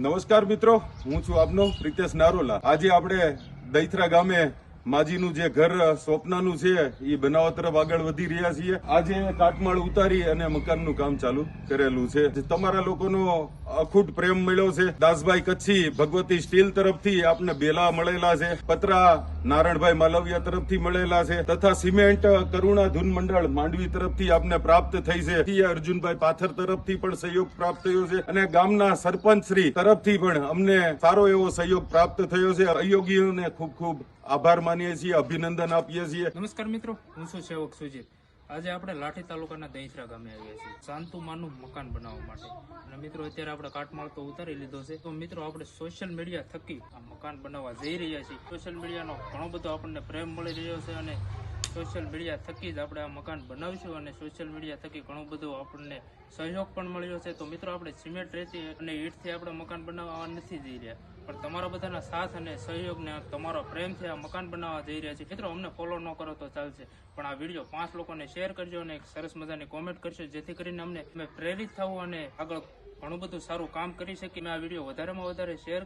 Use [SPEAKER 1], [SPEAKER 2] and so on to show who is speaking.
[SPEAKER 1] નમસ્કાર મિત્રો હું છું આપનો પ્રિતેશ નારોલા. આજે આપણે દૈથરા ગામે માજીનું જે ઘર સ્વપ્નાનું છે એ બનાવવા તરફ આગળ વધી રહ્યા છીએ. આજે કાટમાળ ઉતારી અને મકાનનું કામ ચાલુ કરેલું છે. તમારા લોકોનો અખૂટ પ્રેમ મળ્યો છે. દાસભાઈ કચ્છી ભગવતી સ્ટીલ તરફથી આપને બેલા મળેલા છે. પતરા નારણભાઈ માલવિયા તરફથી મળેલા છે. તથા સિમેન્ટ, કરુણા ધૂન મંડળ માંડવી તરફથી આપને પ્રાપ્ત થઈ છે. અર્જુનભાઈ પાથર તરફથી પણ સહયોગ પ્રાપ્ત થયો છે. અને ગામના સરપંચ શ્રી તરફથી પણ અમને સારો એવો સહયોગ પ્રાપ્ત થયો છે. સહયોગીઓને ખૂબ ખૂબ આભાર માનીએ છીએ, અભિનંદન આપીએ છીએ.
[SPEAKER 2] નમસ્કાર મિત્રો, હું છું સેવક સુજીત. આજે આપણે લાઠી તાલુકાના દહીસરા ગામે આવ્યા છીએ. શાંતુમાનું મકાન બનાવવા માટે. અને મિત્રો, અત્યારે આપણે કાટમાળ તો ઉતારી લીધો છે. તો મિત્રો, આપણે સોશિયલ મીડિયા થકી આ મકાન બનાવવા જઈ રહ્યા છીએ. સોશિયલ મીડિયાનો ઘણો બધો આપણને પ્રેમ મળી રહ્યો છે અને સોશિયલ મીડિયા થકી જ આપણે આ મકાન બનાવીશું અને સોશિયલ મીડિયા થકી ઘણો બધો આપણને સહયોગ પણ મળ્યો છે. તો મિત્રો, આપણે સિમેન્ટ રેતી અને ઈટથી આપણે મકાન બનાવવા નથી જઈ રહ્યા. પણ તમારા બધાના સાથ અને સહયોગને તમારો પ્રેમથી આ મકાન બનાવવા જઈ રહ્યા છે. મિત્રો, અમને ફોલો ન કરો તો ચાલશે. પણ આ વીડિયો પાંચ લોકોને શેર કરજો અને એક સરસ મજાની કોમેન્ટ કરશો જેથી કરીને અમને અમે પ્રેરિત થવું અને આગળ ઘણું બધું સારું કામ કરી શકીએ. અને આ વીડિયો વધારેમાં વધારે શેર